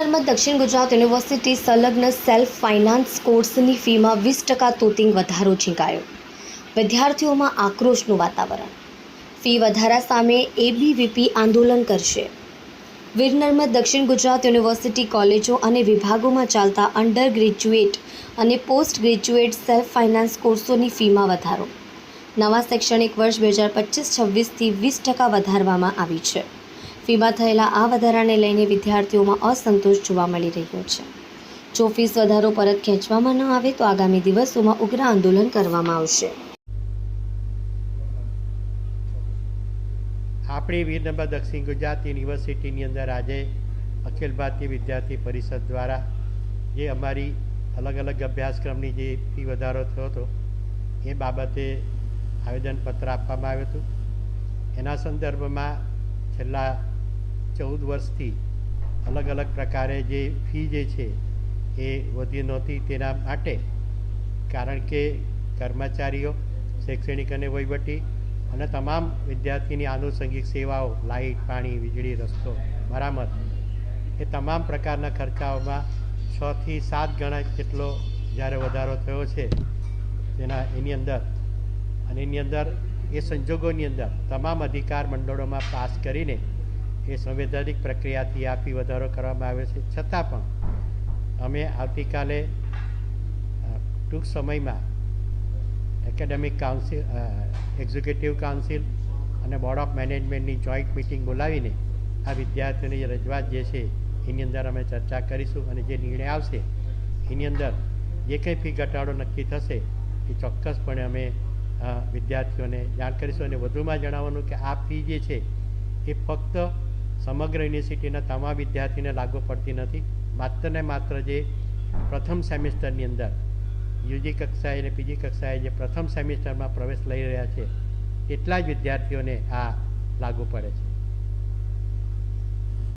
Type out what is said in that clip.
દક્ષિણ ગુજરાત યુનિવર્સિટી સંલગ્ન self finance કોર્સની ફીમાં વીસ ટકા તોતિંગ વધારો ઝીંકાયો વિદ્યાર્થીઓમાં આક્રોશનું વાતાવરણ. ફી વધારા સામે એબીવીપી આંદોલન કરશે. વીરનર્મદ દક્ષિણ ગુજરાત યુનિવર્સિટી કોલેજો અને વિભાગોમાં ચાલતા અંડર ગ્રેજ્યુએટ અને પોસ્ટ ગ્રેજ્યુએટ સેલ્ફ ફાઇનાન્સ કોર્સોની ફીમાં વધારો. નવા શૈક્ષણિક વર્ષ બે હજાર પચીસ છવ્વીસથી વીસ ટકા વધારવામાં આવી છે. ફીમાં થયેલા આ વધારાને લઈને વિદ્યાર્થીઓમાં અસંતોષ જોવા મળી રહ્યો છે. જો ફીસ વધારો પરત ખેંચવામાં ન આવે તો આગામી દિવસોમાં ઉગ્ર આંદોલન કરવામાં આવશે. આપણી વીરનંબર દક્ષિણ ગુજરાત યુનિવર્સિટીની અંદર આજે અખિલ ભારતીય વિદ્યાર્થી પરિષદ દ્વારા જે અમારી અલગ અલગ અભ્યાસક્રમની જે ફી વધારો થયો હતો, એ બાબતે આવેદનપત્ર આપવામાં આવ્યું હતું. એના સંદર્ભમાં છેલ્લા ચૌદ વર્ષથી અલગ અલગ પ્રકારે જે ફી જે છે એ વધી નહોતી તેના માટે. કારણ કે કર્મચારીઓ, શૈક્ષણિક અને વહીવટી અને તમામ વિદ્યાર્થીની આનુષંગિક સેવાઓ લાઇટ પાણી, વીજળી, રસ્તો, મરામત, એ તમામ પ્રકારના ખર્ચાઓમાં છથી સાત ગણા જેટલો જ્યારે વધારો થયો છે, તેના એની અંદર. અને એની અંદર, એ સંજોગોની અંદર તમામ અધિકાર મંડળોમાં પાસ કરીને એ સંવૈધાનિક પ્રક્રિયાથી આ ફી વધારો કરવામાં આવે છે. છતાં પણ અમે આવતીકાલે ટૂંક સમયમાં એકેડેમિક કાઉન્સિલ એક્ઝિક્યુટિવ કાઉન્સિલ અને બોર્ડ ઓફ મેનેજમેન્ટની જોઈન્ટ મિટિંગ બોલાવીને આ વિદ્યાર્થીઓની રજૂઆત જે છે, એની અંદર અમે ચર્ચા કરીશું અને જે નિર્ણય આવશે, એની અંદર જે કંઈ ફી ઘટાડો નક્કી થશે, એ ચોક્કસપણે અમે વિદ્યાર્થીઓને જાણ કરીશું. અને વધુમાં જણાવવાનું કે આ ફી જે છે, એ ફક્ત સમગ્ર યુનિવર્સિટીના તમામ વિદ્યાર્થીને લાગુ પડતી નથી. માત્ર ને માત્ર જે પ્રથમ સેમિસ્ટરની અંદર યુજી કક્ષાએ અને પીજી કક્ષાએ જે પ્રથમ સેમિસ્ટરમાં પ્રવેશ લઈ રહ્યા છે, એટલા જ વિદ્યાર્થીઓને આ લાગુ પડે છે.